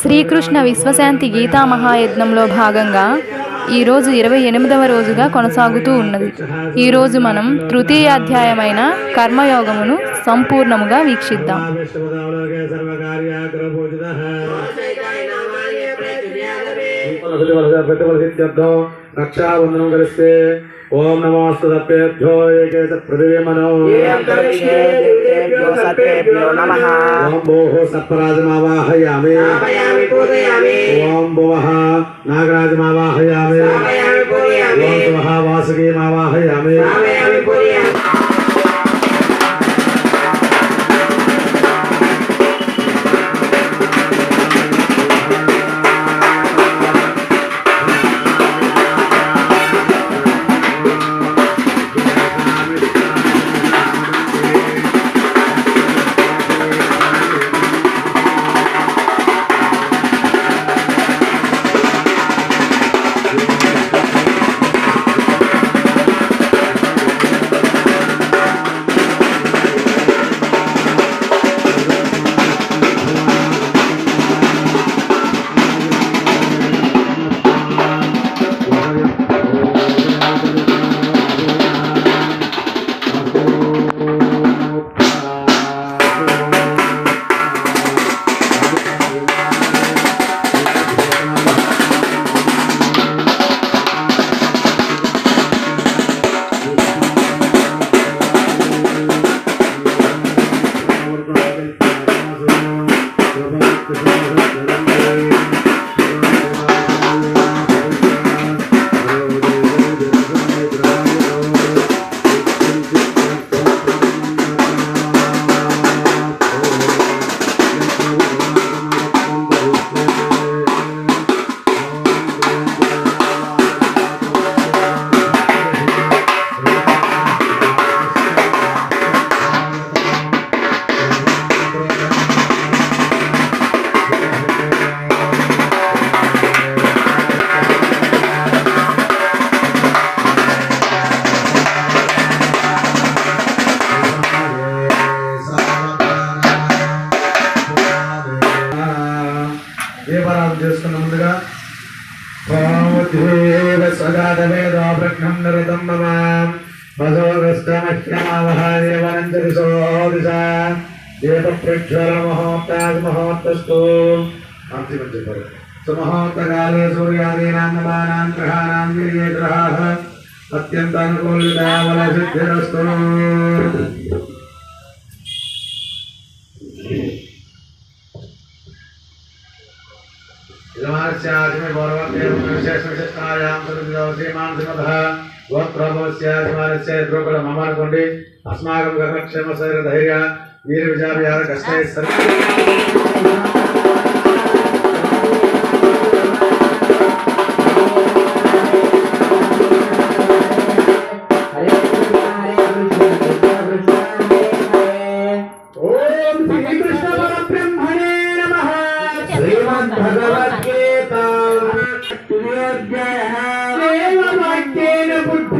శ్రీకృష్ణ విశ్వశాంతి గీతా మహాయజ్ఞంలో భాగంగా ఈరోజు ఇరవై ఎనిమిదవ రోజుగా కొనసాగుతూ ఉన్నది. ఈరోజు మనం తృతీయాధ్యాయమైన కర్మయోగమును సంపూర్ణముగా వీక్షిద్దాం. రక్షాబంధనం కలిస్తే ఓం నమోస్తు తప్పేభ్యో ఏకేత పృథివీమనో भूसद्भ्यो नमः। ॐ भोः सत्पराजमावाहयामि ॐ भुवः नागराजमावाहयामि। Thank you. మహోత్తస్తు అంతిమం చెప్పారు సుమహోత్తకాలే సూర్యాదీనాం నవానాం గ్రహాణాం గిరియే గ్రహాः అత్యంత అనుకూలితావల సిద్ధిరస్తు యమాస్యాజిమే గౌరవత్యేన విశేషవిశిష్టాయాం సర్వదేవసీమాంసిమధ గోత్రభవస్యాజిమానస్య ద్రోపడ మమనుకోండి అస్మాకం గగనక్షేమ శరీర ధైర్య వీర విజయ విహార కష్టై సర్వ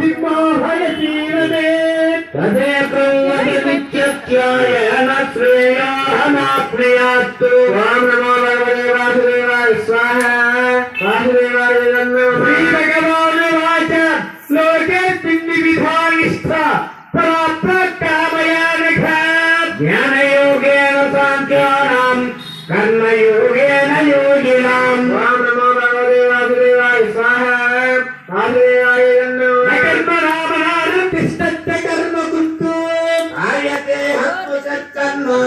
బుద్ధిమోహయసీరదే తదేకం శ్రేయానాప్రియాత్తు రామ నమో భగవతే వాసుదేవాయ స్వాహ. వాసుదేవాయ శ్రీభగవానువాచ లోకే పిండి విధాయిష్ట పరాప్రకామయానఘ. జ్ఞానయోగేన సాంఖ్యానాం కర్మయోగేన యోగినాం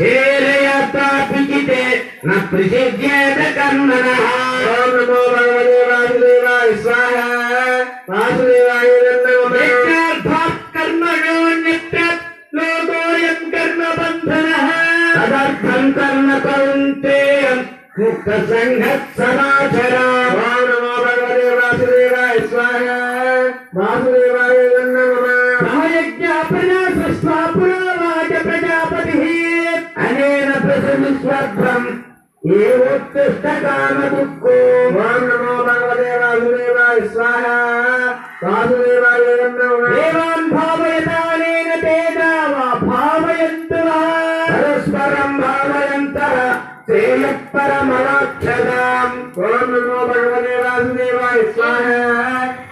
హేరయత్తాపికితే న ప్రసిద్ధ్యేత కర్ణన ఓం నమో భగవతే వాసుదేవాయ స్వాహ. వాసుదేవాయ నమః నిత్యార్థాత్ కర్మణో నిత్యాత్ లోకోయం కర్మ బంధనః తదర్థం కర్మ స్వాహ. వాసుదేవ స్వర్గం ఏవోత్కృష్ట కామ దుఃఖో మాం నమో భగవదే వాసుదేవాయ స్వాహ వాసుదేవాయ దేవాన్ భావయతానేన తేజావా భావయంతు పరస్పరం భావయంతః శ్రేయ పరమరాక్షదాం ఓం నమో భగవదే వాసుదేవాయ స్వాహ.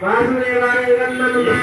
వాసుదేవాయ నమః.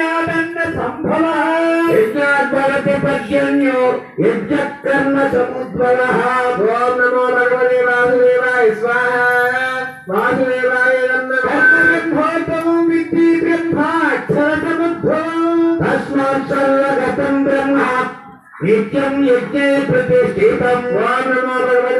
पच्यन्यादन्न सम्भवः यज्ञाद्भवति पच्यन्यो यज्ञः कर्म समुद्भवः ॐ नमो भगवते वासुदेवाय स्वाहा वासुदेवाय नमः विद्धि ब्रह्माक्षरसमुद्भवम् तस्मात् सर्वगतं ब्रह्म नित्यं यज्ञे प्रतिष्ठितम् ॐ नमो भगवते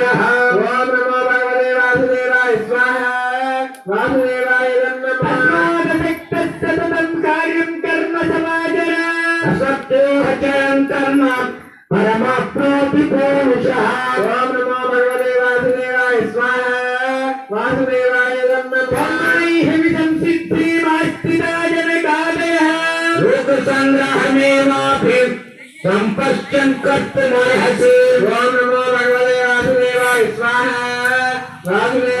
വാസുദേവായ കാര്യം കർമ്മ സമാചര സത്യോഹചരം കർമ്മ പരമാപ്നോതി പൂരുഷ ഓം നമോ ഭഗവതേ വാസുദേവായ സ്വാഹ. വാസുദേവായ സംഗ്രഹമേവാഭി സമ്പശ്ചൻ കർത്തുമർഹസി. ഓം നമോ ഭഗവതേ വാസുദേവായ സ്വാഹ. വാസുദേവ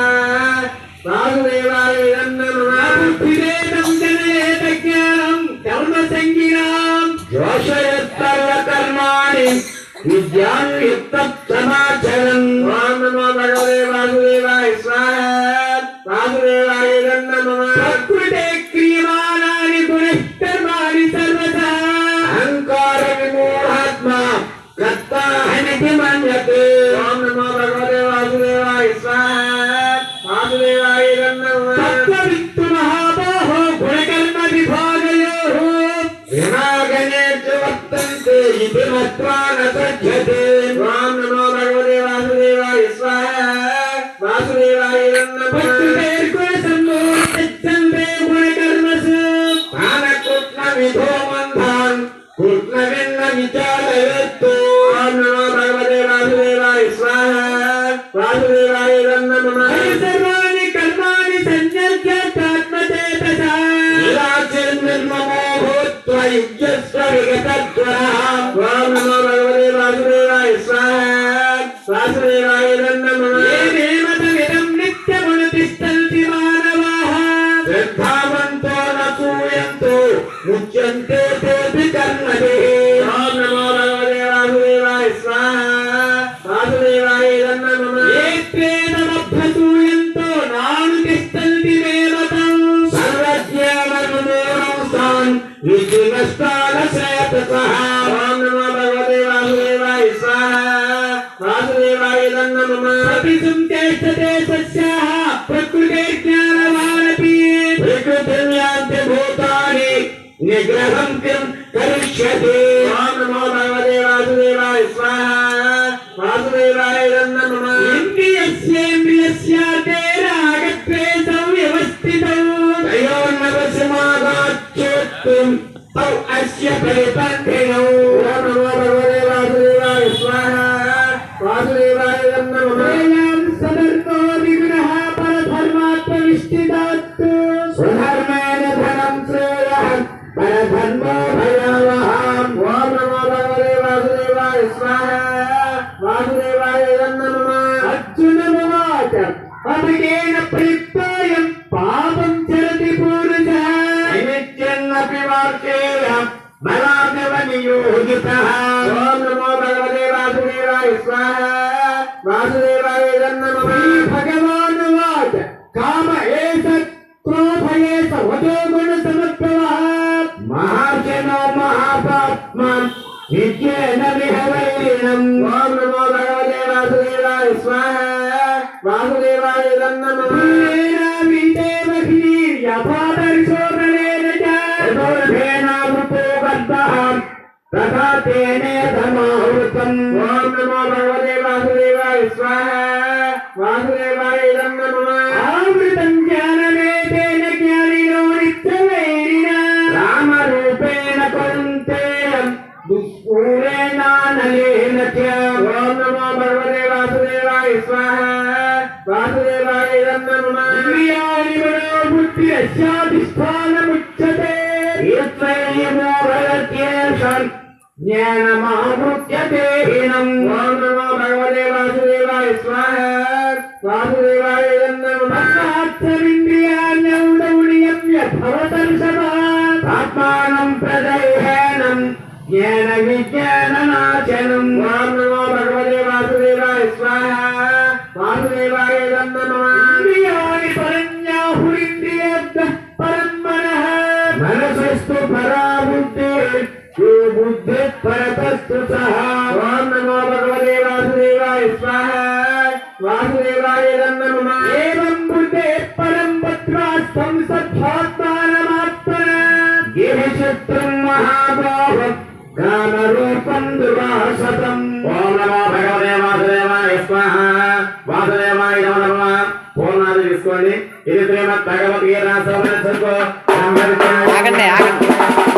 நித்யாச்சரன் நமோ பகவதே வாசுதேவாய வாசுதேவாய நமோ பிரகிருதே கிரியமானானி புனஷ்கர்மாணி சர்வதா அங்கார விமூடாத்மா கத்தாஹனிதி மன்யதே ஓம் நமோ సత్వానసజ్జతే మాం నమో భగవతే వాసుదేవాయ స్వాహ వాసుదేవాయ నమః పట్టుదేర్ నిత్యస్వ విగత త్వర అహంత్యం కరిష్యతి నమో భగవదేవాసుదేవాయ స్వాహ వాసుదేవాయ నమ ఇంద్రియస్యేంద్రియస్యాతే రాగత్రే సంవ్యవస్థితం తయోన్నవశమాగాచ్చేత్తుం తౌ అస్య పరిపంఠిణౌ విగ్రహ పరధర్మాత్మ విష్టిదాత్తు స్వధర్మ Bhagwan Baba. ఓం నమో భగవతే వాసుదేవాయ స్వాహ ज्ञानमावृत्यते इनम् ॐ नमो भगवते वासुदेवाय स्वाहा वासुदेवाय नमस्कार्थविन्द्रियाण्यौडौडियं यद्भवतर्षभा आत्मानं प्रदयेनं ज्ञानविज्ञाननाशनं ॐ नमो కామరూపం దువాసతం ఓం నమో భగవదే వాసుదేవాయ స్వాహ. వాసుదేవాయ నమ నమ. పూర్ణాది తీసుకోండి. ఇది శ్రీమద్ భగవద్గీత ఆగండి ఆగండి.